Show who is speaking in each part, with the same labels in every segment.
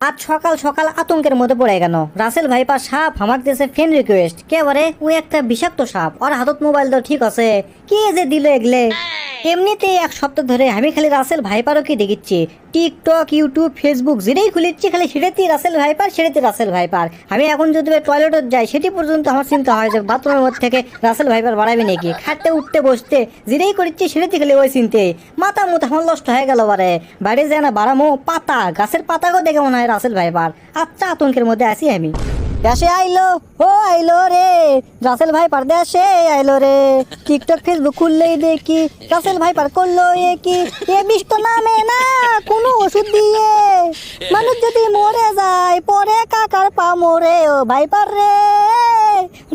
Speaker 1: আজ সকাল সকাল আতঙ্কের মধ্যে পড়ে গেল। রাসেল ভাইপা সাপ, আমার দেশে ফ্রেন্ড রিকোয়েস্ট কে বলে ওই একটা বিষাক্ত সাপ। ওর হাতত মোবাইল তো ঠিক আছে। কে যে দিল এগলে? এমনিতে এক সপ্তাহ ধরে আমি খালি রাসেল ভাইপারও কি দেখিচ্ছি। টিকটক, ইউটিউব, ফেসবুক, যেটাই খুলিচ্ছি, খালি সেটাতেই রাসেল ভাইপার সেটাতে রাসেল ভাইপার। আমি এখন যদি টয়লেটে যাই, সেটি পর্যন্ত আমার চিন্তা হয় যে বাথরুমের মধ্যে থেকে রাসেল ভাইপার বাড়াবে নাকি? খাটতে, উঠতে, বসতে, যেটাই করিচ্ছি, সেটাতে খালি ওই চিনতে। মাথা মুথ আমার নষ্ট হয়ে গেল বারে। বাড়ি যায় না, বাড়ামো, পাতা, গাছের পাতাকেও দেখে মনে হয় রাসেল ভাইপার। আচ্ছা আতঙ্কের মধ্যে আছি আমি। দেশে আইলো, ও আইলো রে। রাসেল ভাই পার দেশে আইলো রে। টিকটক, ফেসবুক খুললেই দেখি, রাসেল ভাই পার করল এ কি? এ বিষ নামে না, কোনো ওষুধ দিয়ে। মানুষ যদি মরে যায়, পরে কাকার পা মরে, ও ভাইপার রে।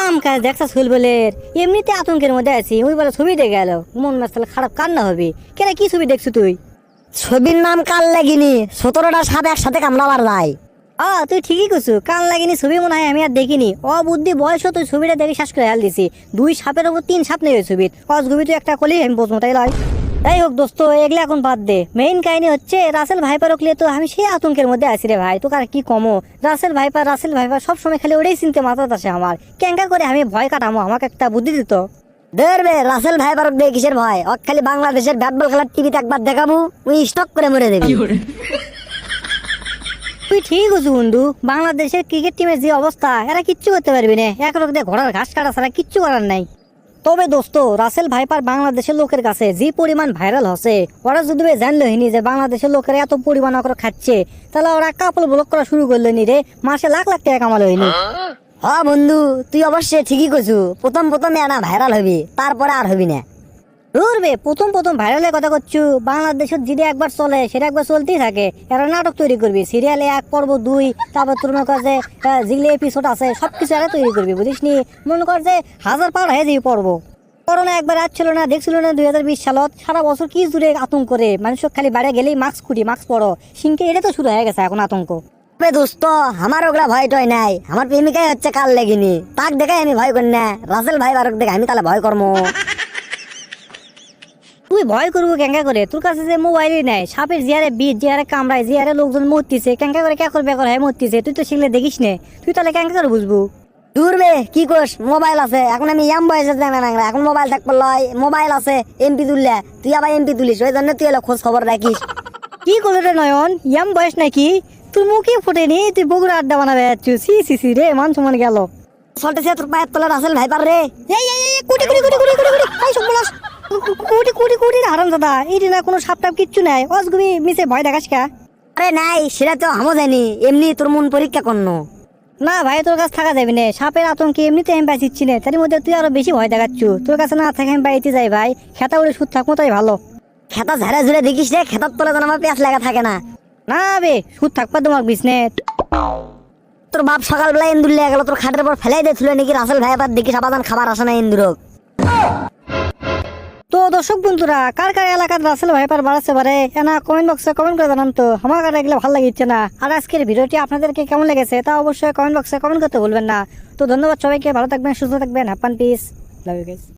Speaker 1: কাম কাজ দেখছা শুল বলে এমনিতে আতঙ্কের মধ্যে আছি ওই বলে ছবি দেখে গেল। মন মাসাল খারাপ কান্না হবে। কেন কি ছবি দেখছ তুই?
Speaker 2: ছবির নাম কাল লাগিনি সতেরোটা সাপ একসাথে কামড়াবার যায়
Speaker 1: ও তুই ঠিকই করছু কান লাগিনি ছবি মনে হয় আমি আর দেখিনি। অবুদ্ধি বয়সও তুই ছবিটা দেখে শেষ করে হাল দিছি। দুই সাপের ওপর তিন সাপ নেই ওই ছবির অজগুবি তুই একটা কলি আমি বসবো তাই লয় যাই হোক দোস্ত এগুলো এখন বাদ দে। মেইন কাহিনী হচ্ছে রাসেল ভাইপার ওকলে তো আমি সেই আতঙ্কের মধ্যে আছি রে ভাই। তোকে আর কি কমো? রাসেল ভাইপার রাসেল ভাইপার সবসময় খালি ওটাই চিনতে মাথাতে আসে আমার। ক্যাঙ্কা করে আমি ভয় কাটামো আমাকে একটা বুদ্ধি দিত।
Speaker 2: ধরবে রাসেল ভাই বারক দিয়ে কিসের ভয় ও খালি বাংলাদেশের ব্যাট বল খেলার টিভিতে একবার দেখাবো ওই স্টক করে মরে দেবে
Speaker 1: তুই ঠিক আছো বন্ধু বাংলাদেশের ক্রিকেট টিমের যে অবস্থা এরা কিচ্ছু করতে পারবি না। এক দিয়ে ঘোড়ার ঘাস কাটা ছাড়া কিচ্ছু করার নাই। তবে দোস্ত রাসেল ভাইপার বাংলাদেশের লোকের কাছে যে পরিমাণ ভাইরাল হচ্ছে ওরা যদি জানলো হিনি যে বাংলাদেশের লোকের এত পরিমাণ অকর খাচ্ছে তাহলে ওরা কাপড় ব্লক করা শুরু করল নি রে মাসে লাখ লাখ টাকা কামালো হইনি
Speaker 2: হ বন্ধু তুই অবশ্যই ঠিকই কছু প্রথম প্রথম এনা ভাইরাল হবি তারপরে আর হবি না।
Speaker 1: ধরবে প্রথম প্রথম ভাইরালের কথা করছু বাংলাদেশের যেটা একবার চলে, সেটা একবার চলতেই থাকে। এরা নাটক তৈরি করবি সিরিয়ালে এক পর্ব, দুই, তারপর তোর মনে কর যে যেগুলো এপিসোড আছে সব কিছু এরা তৈরি করবি বুঝিস নি মনে কর যে হাজার পার হয়ে যাবি পর্ব। করোনা একবার আসছিল না, দেখছিল না দুই হাজার বিশ সালত। সারা বছর কি জুড়ে আতঙ্ক করে মানুষ খালি বাইরে গেলেই মাস্ক খুঁটি মাস্ক পরো। সিংকে এটা তো শুরু হয়ে গেছে এখন আতঙ্ক।
Speaker 2: দোস্ত, আমার ওগুলা ভয় টয় নাই। আমার প্রেমিকাই হচ্ছে কাল লেগিনি। তাক দেখাই আমি ভয় করি না। রাসেল ভাই বারক দেখে আমি তাহলে ভয় কর্ম।
Speaker 1: তুই ভয় করব ক্যাঙ্কা করে? তোর কাছে যে মোবাইলই নাই। সাপের জিয়ারে বিষ জিয়ারে কামড়ায়, জিয়ারে লোকজন মরতিছে। ক্যাঙ্কা করে ক্যাকর বেকর হয়ে মরতিছে। তুই তো সেগুলো দেখিস নে। তুই তাহলে ক্যাঙ্কা করে বুঝব?
Speaker 2: দূরবে কি কোস মোবাইল আছে। এখন আমি ইয়াম বয়সে জানা না এখন মোবাইল থাকব লয় মোবাইল আছে এমপি তুললে। তুই আবার এমপি তুলিস। ওই জন্য তুই এলো খোঁজ খবর রাখিস
Speaker 1: কি করল রে নয়ন? ইয়াম বয়স নাকি? তোর মুখে ফুটেনি তুই বগুড়া আড্ডা বানাবে সি সি সি রে, মান সমান গেল।
Speaker 2: সল্টে তোর পায়ের তলার আসল ভাই পার রে।
Speaker 1: এই এই কুটি কুটি কুটি কুটি কুটি কুটি। এই সব কুটি কুটি কুটি হারাম দাদা। এই না কোনো সাপ টাপ কিচ্ছু নাই। অসগুবি মিশে ভয় দেখাস কা?
Speaker 2: আরে নাই সেটা তো হামো জানি। এমনি তোর মন পরীক্ষা করনো।
Speaker 1: না ভাই তোর কাছে থাকা যাবে না। সাপের আতঙ্কে এমনিতে আমি পাইছি না। তার মধ্যে তুই আরও বেশি ভয় দেখাচ্ছু। তোর কাছে না থাকে আমি বাইতে যাই ভাই। খেতা উড়ে সুদ থাকব তাই ভালো।
Speaker 2: খেতা ঝাড়ে ঝুড়ে দেখিস রে খেতার তলে যেন আমার পেঁয়াজ লাগা থাকে না।
Speaker 1: না বে সুদ থাকবা তোমার বিজনেস
Speaker 2: তোর বাপ সকালবেলা ইন্দুর লেগে গেল তোর খাটের পর ফেলাই দিয়েছিল নাকি? রাসেল ভাই আবার দেখিস আবাদান খাবার আসে না ইন্দুরক।
Speaker 1: দর্শক বন্ধুরা, কার কার এলাকার রাসেল ভাইপার বাড়াতে পারে এনা কমেন্ট বক্সে কমেন্ট করে জানান তো, আমার কাছে এগুলো ভালো লাগিচ্ছে না। আর আজকের ভিডিওটি আপনাদেরকে কেমন লেগেছে তা অবশ্যই কমেন্ট বক্সে কমেন্ট করতে ভুলবেন না। তো ধন্যবাদ সবাইকে, ভালো থাকবেন, সুস্থ থাকবেন হ্যাপান পিস লাভ ইউ গাইস